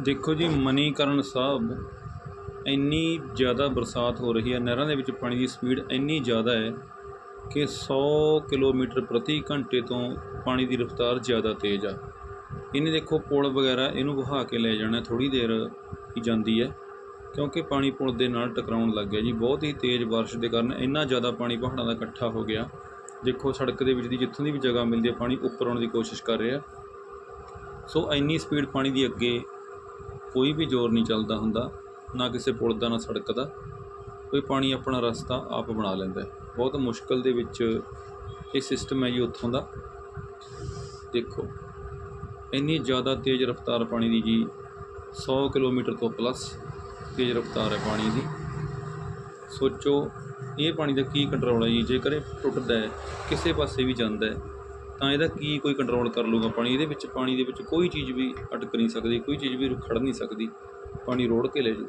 ਦੇਖੋ ਜੀ, ਮਨੀਕਰਨ ਸਾਹਿਬ, ਇੰਨੀ ਜ਼ਿਆਦਾ ਬਰਸਾਤ ਹੋ ਰਹੀ ਹੈ, ਨਹਿਰਾਂ ਦੇ ਵਿੱਚ ਪਾਣੀ ਦੀ ਸਪੀਡ ਇੰਨੀ ਜ਼ਿਆਦਾ ਹੈ ਕਿ 100 ਕਿਲੋਮੀਟਰ ਪ੍ਰਤੀ ਘੰਟੇ ਤੋਂ ਪਾਣੀ ਦੀ ਰਫ਼ਤਾਰ ਜ਼ਿਆਦਾ ਤੇਜ਼ ਆ। ਇਹਨੇ ਦੇਖੋ, ਪੁਲ ਵਗੈਰਾ ਇਹਨੂੰ ਵਹਾ ਕੇ ਲੈ ਜਾਣਾ ਥੋੜੀ ਦੇਰ ਹੀ ਜਾਂਦੀ ਹੈ, ਕਿਉਂਕਿ ਪਾਣੀ ਪੁਲ ਦੇ ਨਾਲ ਟਕਰਾਉਣ ਲੱਗ ਗਿਆ ਜੀ। ਬਹੁਤ ਹੀ ਤੇਜ਼ ਬਾਰਿਸ਼ ਦੇ ਕਾਰਨ ਇੰਨਾ ਜ਼ਿਆਦਾ ਪਾਣੀ ਪਹਾੜਾਂ ਦਾ ਇਕੱਠਾ ਹੋ ਗਿਆ। ਦੇਖੋ, ਸੜਕ ਦੇ ਵਿੱਚ ਦੀ ਜਿੱਥੋਂ ਦੀ ਵੀ ਜਗ੍ਹਾ ਮਿਲਦੀ ਹੈ, ਪਾਣੀ ਉੱਪਰ ਆਉਣ ਦੀ ਕੋਸ਼ਿਸ਼ ਕਰ ਰਿਹਾ। ਸੋ ਇੰਨੀ ਸਪੀਡ ਪਾਣੀ ਦੀ ਅੱਗੇ ਕੋਈ ਵੀ ਜ਼ੋਰ ਨਹੀਂ ਚੱਲਦਾ ਹੁੰਦਾ, ਨਾ ਕਿਸੇ ਪੁਲ ਦਾ, ਨਾ ਸੜਕ ਦਾ। ਕੋਈ ਪਾਣੀ ਆਪਣਾ ਰਸਤਾ ਆਪ ਬਣਾ ਲੈਂਦਾ ਹੈ। ਬਹੁਤ ਮੁਸ਼ਕਲ ਦੇ ਵਿੱਚ ਇਹ ਸਿਸਟਮ ਹੈ ਜੀ ਉੱਥੋਂ ਦਾ। ਦੇਖੋ, ਇੰਨੀ ਜ਼ਿਆਦਾ ਤੇਜ਼ ਰਫ਼ਤਾਰ ਪਾਣੀ ਦੀ ਜੀ 100 ਕਿਲੋਮੀਟਰ ਤੋਂ ਪਲੱਸ ਤੇਜ਼ ਰਫ਼ਤਾਰ ਹੈ ਪਾਣੀ ਦੀ। ਸੋਚੋ, ਇਹ ਪਾਣੀ ਦਾ ਕੀ ਕੰਟਰੋਲ ਹੈ ਜੀ? ਜੇਕਰ ਇਹ ਟੁੱਟਦਾ ਹੈ, ਕਿਸੇ ਪਾਸੇ ਵੀ ਜਾਂਦਾ ਹੈ ਤਾਂ ਇਹਦਾ ਕੀ ਕੋਈ ਕੰਟਰੋਲ ਕਰ ਲੂਗਾ ਪਾਣੀ? ਇਹਦੇ ਵਿੱਚ ਪਾਣੀ ਦੇ ਵਿੱਚ ਕੋਈ ਚੀਜ਼ ਵੀ ਅਟਕ ਨਹੀਂ ਸਕਦੀ, ਕੋਈ ਚੀਜ਼ ਵੀ ਖੜ ਨਹੀਂ ਸਕਦੀ। ਪਾਣੀ ਰੋੜ ਕੇ ਲੈ ਜੂ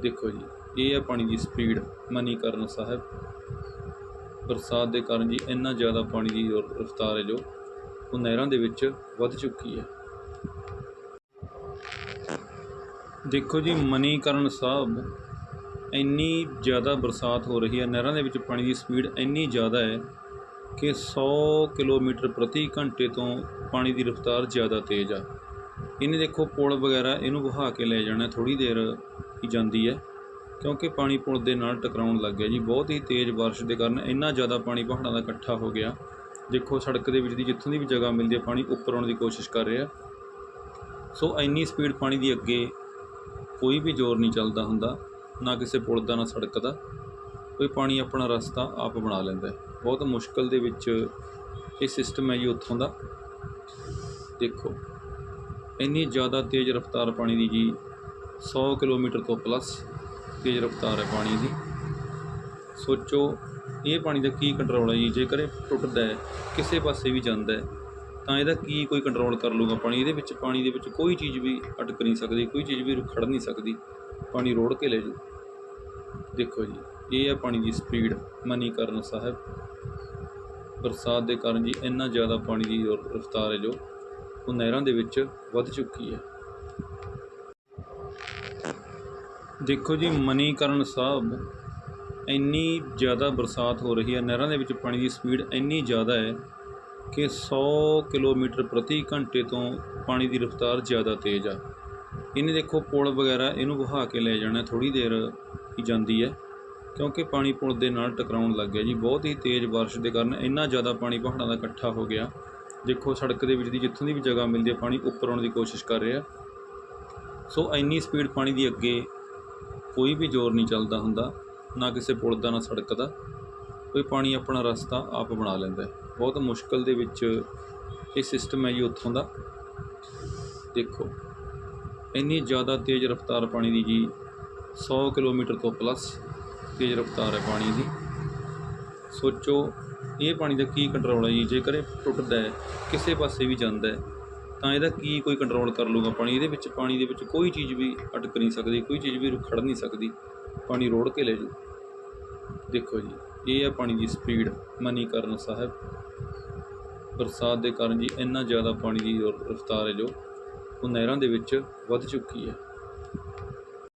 ਦੇਖੋ ਜੀ, ਇਹ ਹੈ ਪਾਣੀ ਦੀ ਸਪੀਡ ਮਨੀਕਰਨ ਸਾਹਿਬ। ਬਰਸਾਤ ਦੇ ਕਾਰਨ ਜੀ ਇੰਨਾ ਜ਼ਿਆਦਾ ਪਾਣੀ ਦੀ ਰਫ਼ਤਾਰ ਹੈ ਜੋ, ਉਹ ਨਹਿਰਾਂ ਦੇ ਵਿੱਚ ਵੱਧ ਚੁੱਕੀ ਹੈ। ਦੇਖੋ ਜੀ, ਮਨੀਕਰਨ ਸਾਹਿਬ, ਇੰਨੀ ਜ਼ਿਆਦਾ ਬਰਸਾਤ ਹੋ ਰਹੀ ਹੈ। ਨਹਿਰਾਂ ਦੇ ਵਿੱਚ ਪਾਣੀ ਦੀ ਸਪੀਡ ਇੰਨੀ ਜ਼ਿਆਦਾ ਹੈ ਕਿ 100 ਕਿਲੋਮੀਟਰ ਪ੍ਰਤੀ ਘੰਟੇ ਤੋਂ ਪਾਣੀ ਦੀ ਰਫ਼ਤਾਰ ਜ਼ਿਆਦਾ ਤੇਜ਼ ਆ। ਇਹਨੇ ਦੇਖੋ ਪੁਲ ਵਗੈਰਾ ਇਹਨੂੰ ਵਹਾ ਕੇ ਲੈ ਜਾਣਾ ਥੋੜੀ ਦੇਰ ਹੀ ਜਾਂਦੀ ਹੈ, ਕਿਉਂਕਿ ਪਾਣੀ ਪੁਲ ਦੇ ਨਾਲ ਟਕਰਾਉਣ ਲੱਗ ਗਿਆ ਜੀ। ਬਹੁਤ ਹੀ ਤੇਜ਼ ਬਾਰਿਸ਼ ਦੇ ਕਾਰਨ ਇੰਨਾ ਜ਼ਿਆਦਾ ਪਾਣੀ ਪਹਾੜਾਂ ਦਾ ਇਕੱਠਾ ਹੋ ਗਿਆ। ਦੇਖੋ ਸੜਕ ਦੇ ਵਿੱਚ ਦੀ ਜਿੱਥੋਂ ਦੀ ਵੀ ਜਗ੍ਹਾ ਮਿਲਦੀ ਹੈ, ਪਾਣੀ ਉੱਪਰ ਆਉਣ ਦੀ ਕੋਸ਼ਿਸ਼ ਕਰ ਰਿਹਾ। ਸੋ ਇੰਨੀ ਸਪੀਡ ਪਾਣੀ ਦੀ ਅੱਗੇ ਕੋਈ ਵੀ ਜ਼ੋਰ ਨਹੀਂ ਚੱਲਦਾ ਹੁੰਦਾ, ਨਾ ਕਿਸੇ ਪੁਲ ਦਾ, ਨਾ ਸੜਕ ਦਾ। ਕੋਈ ਪਾਣੀ ਆਪਣਾ ਰਸਤਾ ਆਪ ਬਣਾ ਲੈਂਦਾ ਹੈ। ਬਹੁਤ ਮੁਸ਼ਕਲ ਦੇ ਵਿੱਚ ਇਹ ਸਿਸਟਮ ਹੈ ਜੀ ਉੱਥੋਂ ਦਾ। ਦੇਖੋ, ਇੰਨੀ ਜ਼ਿਆਦਾ ਤੇਜ਼ ਰਫ਼ਤਾਰ ਪਾਣੀ ਦੀ ਜੀ 100 ਕਿਲੋਮੀਟਰ ਤੋਂ ਪਲੱਸ ਤੇਜ਼ ਰਫ਼ਤਾਰ ਹੈ ਪਾਣੀ ਦੀ। ਸੋਚੋ, ਇਹ ਪਾਣੀ ਦਾ ਕੀ ਕੰਟਰੋਲ ਹੈ ਜੀ? ਜੇਕਰ ਇਹ ਟੁੱਟਦਾ ਹੈ, ਕਿਸੇ ਪਾਸੇ ਵੀ ਜਾਂਦਾ ਹੈ, ਤਾਂ ਇਹਦਾ ਕੀ ਕੋਈ ਕੰਟਰੋਲ ਕਰ ਲੂਗਾ ਪਾਣੀ? ਇਹਦੇ ਵਿੱਚ ਪਾਣੀ ਦੇ ਵਿੱਚ ਕੋਈ ਚੀਜ਼ ਵੀ ਅਟਕ ਨਹੀਂ ਸਕਦੀ, ਕੋਈ ਚੀਜ਼ ਵੀ ਖੜ ਨਹੀਂ ਸਕਦੀ। ਪਾਣੀ ਰੋੜ ਕੇ ਲੈ ਜੂ ਦੇਖੋ ਜੀ। ਇਹ ਹੈ ਪਾਣੀ ਦੀ ਸਪੀਡ ਮਨੀਕਰਨ ਸਾਹਿਬ। ਬਰਸਾਤ ਦੇ ਕਾਰਨ ਜੀ ਇੰਨਾ ਜ਼ਿਆਦਾ ਪਾਣੀ ਦੀ ਰਫ਼ਤਾਰ ਹੈ ਜੋ, ਉਹ ਨਹਿਰਾਂ ਦੇ ਵਿੱਚ ਵੱਧ ਚੁੱਕੀ ਹੈ। ਦੇਖੋ ਜੀ, ਮਨੀਕਰਨ ਸਾਹਿਬ, ਇੰਨੀ ਜ਼ਿਆਦਾ ਬਰਸਾਤ ਹੋ ਰਹੀ ਹੈ, ਨਹਿਰਾਂ ਦੇ ਵਿੱਚ ਪਾਣੀ ਦੀ ਸਪੀਡ ਇੰਨੀ ਜ਼ਿਆਦਾ ਹੈ ਕਿ 100 ਕਿਲੋਮੀਟਰ ਪ੍ਰਤੀ ਘੰਟੇ ਤੋਂ ਪਾਣੀ ਦੀ ਰਫ਼ਤਾਰ ਜ਼ਿਆਦਾ ਤੇਜ਼ ਆ। ਇਹਨੇ ਦੇਖੋ ਪੁਲ ਵਗੈਰਾ ਇਹਨੂੰ ਵਹਾ ਕੇ ਲੈ ਜਾਣਾ ਥੋੜੀ ਦੇਰ ਹੀ ਜਾਂਦੀ ਹੈ। ਕਿਉਂਕਿ ਪਾਣੀ ਪੁਲ ਦੇ ਨਾਲ ਟਕਰਾਉਣ ਲੱਗ ਗਿਆ ਜੀ, ਬਹੁਤ ਹੀ ਤੇਜ਼ ਬਾਰਿਸ਼ ਦੇ ਕਾਰਨ ਇੰਨਾ ਜ਼ਿਆਦਾ ਪਾਣੀ ਪਹਾੜਾਂ ਦਾ ਇਕੱਠਾ ਹੋ ਗਿਆ। ਦੇਖੋ, ਸੜਕ ਦੇ ਵਿੱਚ ਦੀ ਜਿੱਥੋਂ ਦੀ ਵੀ ਜਗ੍ਹਾ ਮਿਲਦੀ ਹੈ, ਪਾਣੀ ਉੱਪਰ ਆਉਣ ਦੀ ਕੋਸ਼ਿਸ਼ ਕਰ ਰਿਹਾ। ਸੋ ਇੰਨੀ ਸਪੀਡ ਪਾਣੀ ਦੀ ਅੱਗੇ ਕੋਈ ਵੀ ਜ਼ੋਰ ਨਹੀਂ ਚੱਲਦਾ ਹੁੰਦਾ, ਨਾ ਕਿਸੇ ਪੁਲ ਦਾ, ਨਾ ਸੜਕ ਦਾ। ਕੋਈ ਪਾਣੀ ਆਪਣਾ ਰਸਤਾ ਆਪ ਬਣਾ ਲੈਂਦਾ ਹੈ। ਬਹੁਤ ਮੁਸ਼ਕਲ ਦੇ ਵਿੱਚ ਇਹ ਸਿਸਟਮ ਹੈ ਜੀ ਉੱਥੋਂ ਦਾ। ਦੇਖੋ, ਇੰਨੀ ਜ਼ਿਆਦਾ ਤੇਜ਼ ਰਫ਼ਤਾਰ ਪਾਣੀ ਦੀ ਜੀ 100 ਕਿਲੋਮੀਟਰ ਤੋਂ ਪਲੱਸ ਤੇਜ਼ ਰਫ਼ਤਾਰ ਹੈ ਪਾਣੀ ਦੀ। ਸੋਚੋ, ਇਹ ਪਾਣੀ ਦਾ ਕੀ ਕੰਟਰੋਲ ਹੈ ਜੀ? ਜੇਕਰ ਇਹ ਟੁੱਟਦਾ ਹੈ, ਕਿਸੇ ਪਾਸੇ ਵੀ ਜਾਂਦਾ ਹੈ, ਤਾਂ ਇਹਦਾ ਕੀ ਕੋਈ ਕੰਟਰੋਲ ਕਰ ਲੂਗਾ ਪਾਣੀ? ਇਹਦੇ ਵਿੱਚ ਪਾਣੀ ਦੇ ਵਿੱਚ ਕੋਈ ਚੀਜ਼ ਵੀ ਅਟਕ ਨਹੀਂ ਸਕਦੀ, ਕੋਈ ਚੀਜ਼ ਵੀ ਖੜ ਨਹੀਂ ਸਕਦੀ। ਪਾਣੀ ਰੋੜ ਕੇ ਲੈ ਜੂ ਦੇਖੋ ਜੀ, ਇਹ ਹੈ ਪਾਣੀ ਦੀ ਸਪੀਡ ਮਨੀਕਰਨ ਸਾਹਿਬ। ਬਰਸਾਤ ਦੇ ਕਾਰਨ ਜੀ ਇੰਨਾ ਜ਼ਿਆਦਾ ਪਾਣੀ ਦੀ ਰਫ਼ਤਾਰ ਹੈ ਜੋ, ਉਹ ਨਹਿਰਾਂ ਦੇ ਵਿੱਚ ਵੱਧ ਚੁੱਕੀ ਹੈ।